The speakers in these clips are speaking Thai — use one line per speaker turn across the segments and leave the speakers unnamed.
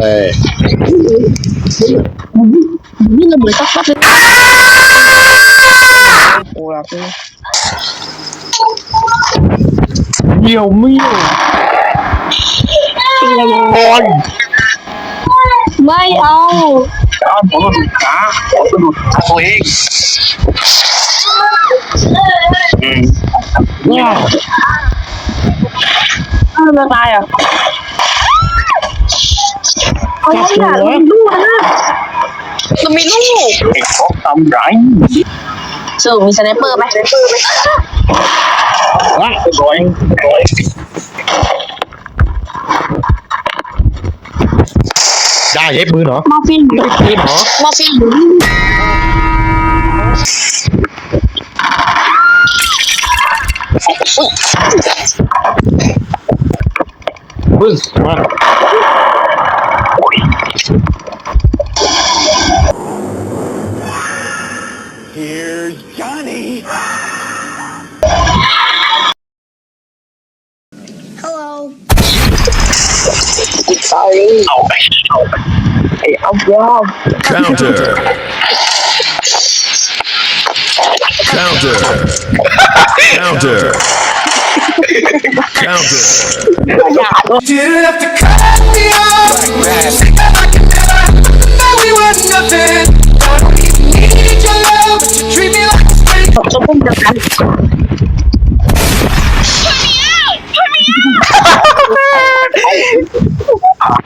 เอ้ยนี่ระเบิดตักๆเลยกูรักเลย
เดี่ยวเมี่ยว
ตัวละ
คร
ไม่เอา
เอาผมสะดุดขาผมสะดุดขาตัวเอง
เนี่ยเออจะตายอะ อาไม่ได้มันมีลูกนะมันมีลูก
ไอ้ของทำไร
ซึ่งมีสไนเปอร์ไหม
วะร้อยร้อยได้เย็บมือเหรอ
มาฟิน
ปืนเหรอ
มาฟิน
Here's
Johnny. Hello. Sorry. Oh, hey, I'm Rob.
Counter. Counter. Counter. Counter.
เขา
พุ่งจะกัน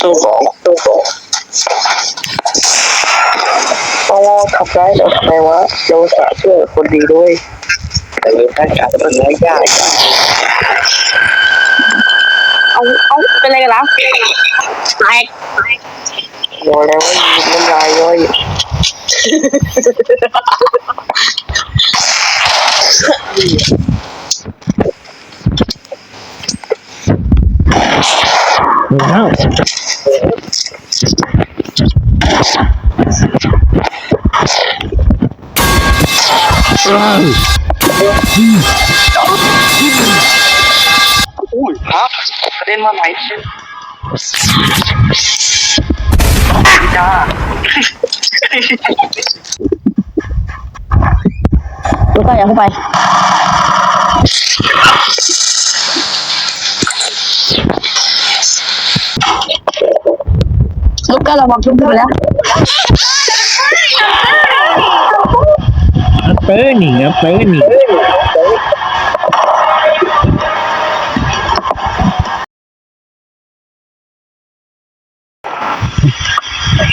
ต้องตู้สอง
พอเราขับไล่เราทำไมวะเราสาเชื่อคนดีด้วย
แต่ยังได้จับมันไว้ยาก
เอาเอาเป็นอะไรกันล่ะแตก
บอกแล้วว่ายืนน้ำลายย่อยว้าวอุ้ยครับ กระเด็นมาไหนจ้า
ลูกก็อย่าเข้าไปลูกก็ระวังทุบไปแล้ว
เป้ห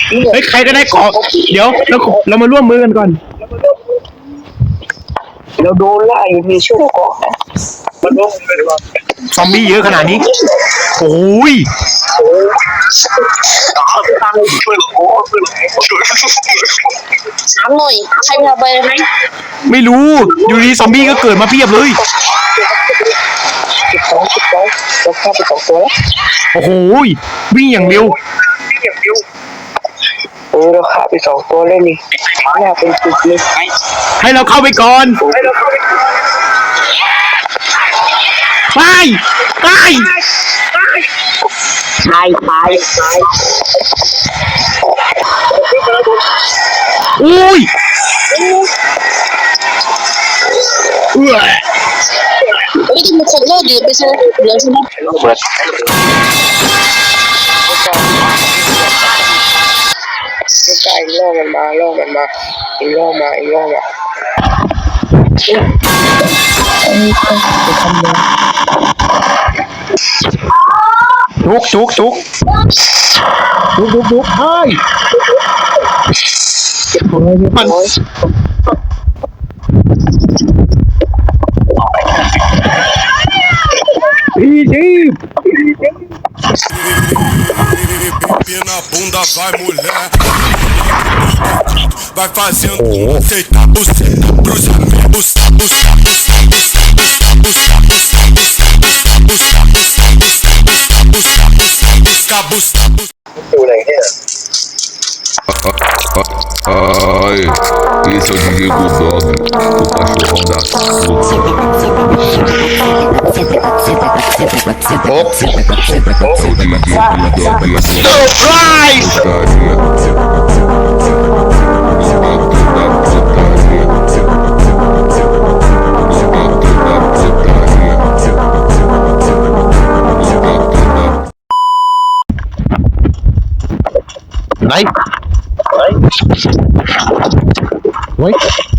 เป้หนิเฮ้ยใครก็ได้เกาะเดี๋ยวเราเรามาร่วมมือกันก่อน
เราโดนไล่มีช่วงเกาะ
ซอมบี้เยอะขนาดนี้ โอ้ย
ถามหน่อยใครพาไปไหม
ไม่รู้ อยู่ดีซอมบี้ก็เกิดมาเพียบเลย
สิบสองสิบสองเราฆ่าไปสองตัวแล้ว
โอ้โหยวิ่งอย่างเร็ว
เออเราฆ่าไปสองตัวเลยนี่น่าเป็นจุดเลย
ให้เราเข้าไปก่อนไปไป
ตายตายตาย
อุ้ยเอื้อ
ไม่ต้องมีคนโลดอยู่ไปใช่ไหมเหลือใช่ไหม
ไม่ใช่ล่อมันมาล่อมันมาอีล่อมาอีล่อมาจุกจุกจุกจุกจุกจุกเฮ้ยมันอีจี
bebê na bunda, vai mulher. Vai fazendo aceita, buceta, cruzamento, buceta, buceta,
buceta, buceta, buceta, buceta, buceta, buceta, buceta, buceta.
Ai,
esse é o DJ Bulldog, o cachorrão da puta.
Night. Night. Wait.